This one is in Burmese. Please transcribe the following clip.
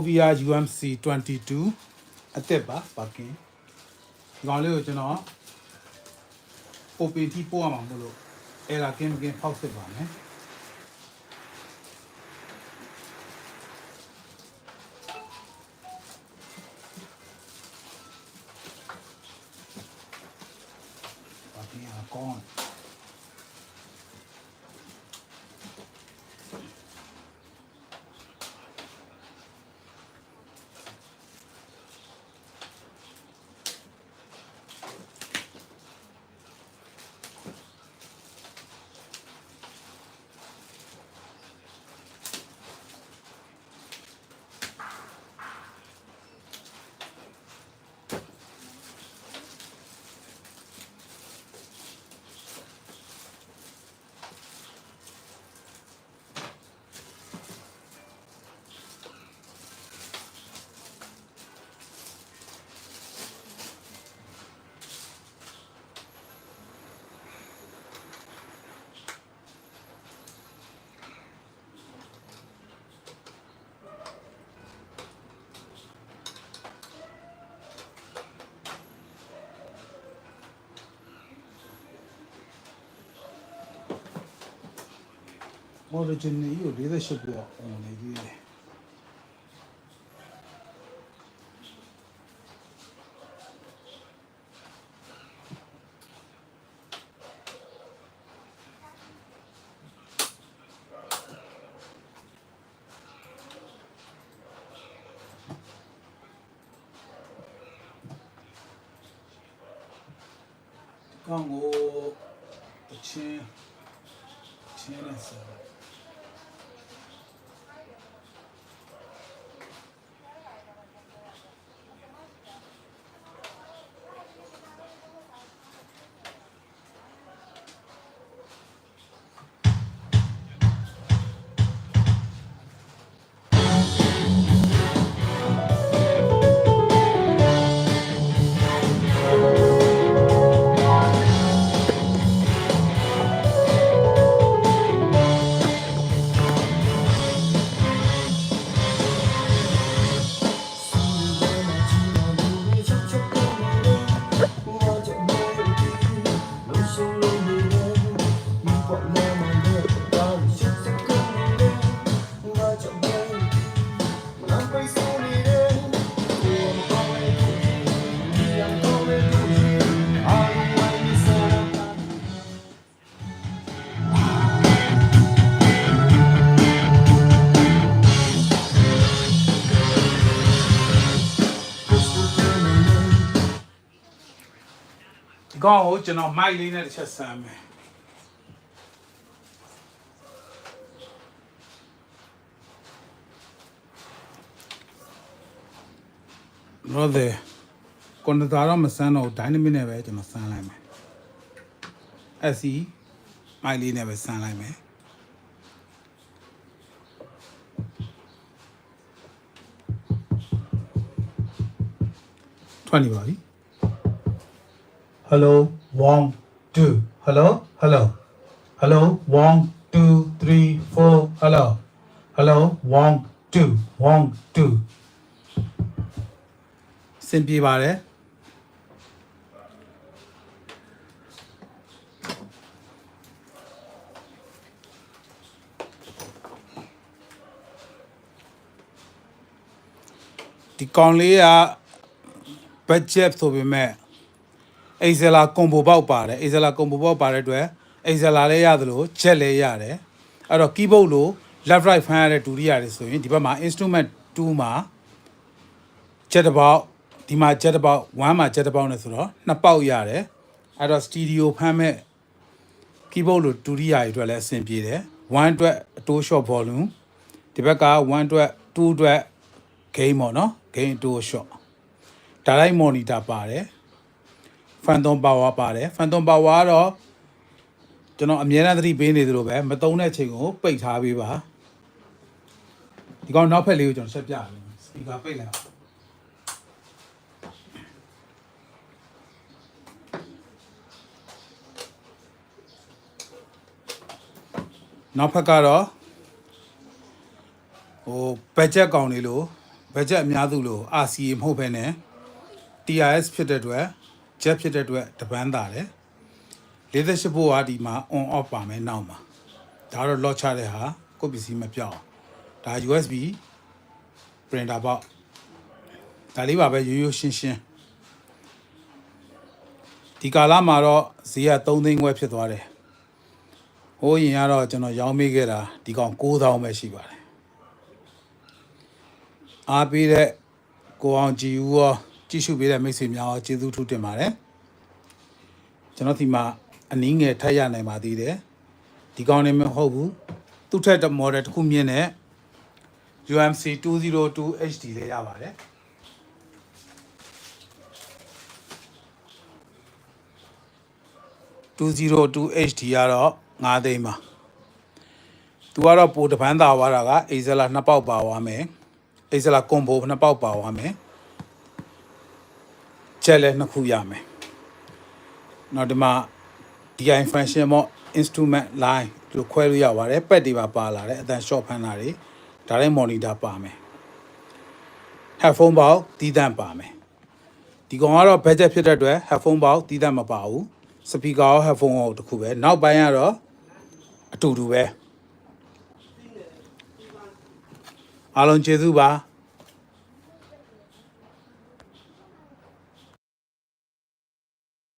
OVR UMC 22အသက်ပါပါကင်ဒီကောင်လေးကိုကျွန်တော် open ထိပို့ရမှာမလို့အဲ့ဒါကင်းမကင်းဖောက်စစ်ပါမယ်ပါကင်အကောင်း မော်ဒဂျင်နီကို48ပြအောင် ဒီကောင်ကိုကျွန်တော်မိုက်လေးနဲ့တစ်ချက်ဆမ်းမယ်ရောတဲ့ကွန်ဒတာတော့မဆန်းတော့ဒိုင်းနမစ်နဲ့ပဲကျွန်တော်ဆန်းလိုက်မယ်အစီမိုက်လေးနဲ့ပဲဆန်းလိုက်မယ်ထွက်နေပါပြီ hello one two hello hello hello one two three four hello hello one two one two စင်ပြေပါတယ်ဒီကောင်လေးက budget ဆိုပေမဲ့ အိဇလာကွန်ဘိုပေါက်ပါတယ်အိဇလာကွန်ဘိုပေါက်ပါတဲ့အတွက်အိဇလာလည်းရတယ်လို့ချက်လည်းရတယ်အဲ့တော့ keyboard လို့ left right ဖမ်းရတဲ့ဒူရိယာတွေဆိုရင်ဒီဘက်မှာ instrument 2မှာချက်တစ်ပေါက်ဒီမှာချက်တစ်ပေါက်1မှာချက်တစ်ပေါက်နဲ့ဆိုတော့နှစ်ပေါက်ရတယ်အဲ့တော့ stereo ဖမ်းမဲ့ keyboard လို့ဒူရိယာတွေအတွက်လည်းအဆင်ပြေတယ်1အတွက်အတိုး short volume ဒီဘက်က1အတွက်2အတွက် gain ပေါ့နော် gain အတိုး short ဒါလိုက် monitor ပါတယ် Phantom Power ပါတယ် Phantom Power ကတော့ကျွန်တော်အမြဲတမ်းသတိပေးနေသလိုပဲမတုံးတဲ့ချိန်ကိုပိတ်ထားပေးပါဒီကောင်နောက်ဖက်လေးကိုကျွန်တော်ဆက်ပြရမယ်စပီကာပိတ်လိုက်အောင်နောက်ဖက်ကတော့ဟိုဘတ်ဂျက်ကောင်လေးလို့ဘတ်ဂျက်အများစုလို့ RCA မဟုတ်ဘဲနဲ့ TRS ဖြစ်တဲ့အတွက် jet ဖြစ်တဲ့အတွက်တပန်းတာတယ်48ဘို့ဟာဒီမှာ on off ပါမယ်နောက်မှာဒါတော့ lock ချတဲ့ဟာကိုယ့်ပစ္စည်းမပြောင်းဒါ USB printer ပေါ့ဒါလေးပါပဲရိုးရိုးရှင်းရှင်းဒီကာလမှာတော့ဈေးက3သိန်းခွဲဖြစ်သွားတယ်ဟိုးရင်ကတော့ကျွန်တော်ရောင်းမိခဲ့တာဒီကောင်9000ပဲရှိပါတယ်အားပေးတဲ့ကိုအောင်ကြည်ဦးရော ကြည့်ရှုပေးတဲ့မိတ်ဆွေများရောကျေးဇူးထူးတင်ပါတယ်ကျွန်တော်ဒီမှာအနည်းငယ်ထပ်ရနိုင်ပါသေးတယ်ဒီကောင်နေမဟုတ်ဘူးသူ့ထက် model တစ်ခုမြင့်တဲ့ UMC 202 HD လေးရပါတယ်202 HD ကတော့9သိန်းပါသူကတော့ပိုတပန်းသာသွားတာကအိဇလာနှစ်ပေါက်ပါသွားမယ်အိဇလာကွန်ဘိုနှစ်ပေါက်ပါသွားမယ် ချက်လည်းနှစ်ခုရမယ်နောက်ဒီမှာ DI function မော့ instrument line လို့ခွဲလို့ရပါတယ်ပက်တွေပါပါလာတယ်အတန် short ဖမ်းတာတွေဒါတိုင်း monitor ပါမယ် headphone ပေါက်တီးတန့်ပါမယ်ဒီကောင်ကတော့ budget ဖြစ်တဲ့အတွက် headphone ပေါက်တီးတန့်မပါဘူး speaker ရော headphone ရောတစ်ခုပဲနောက်ပိုင်းကတော့အတူတူပဲအားလုံးကျေးဇူးပါ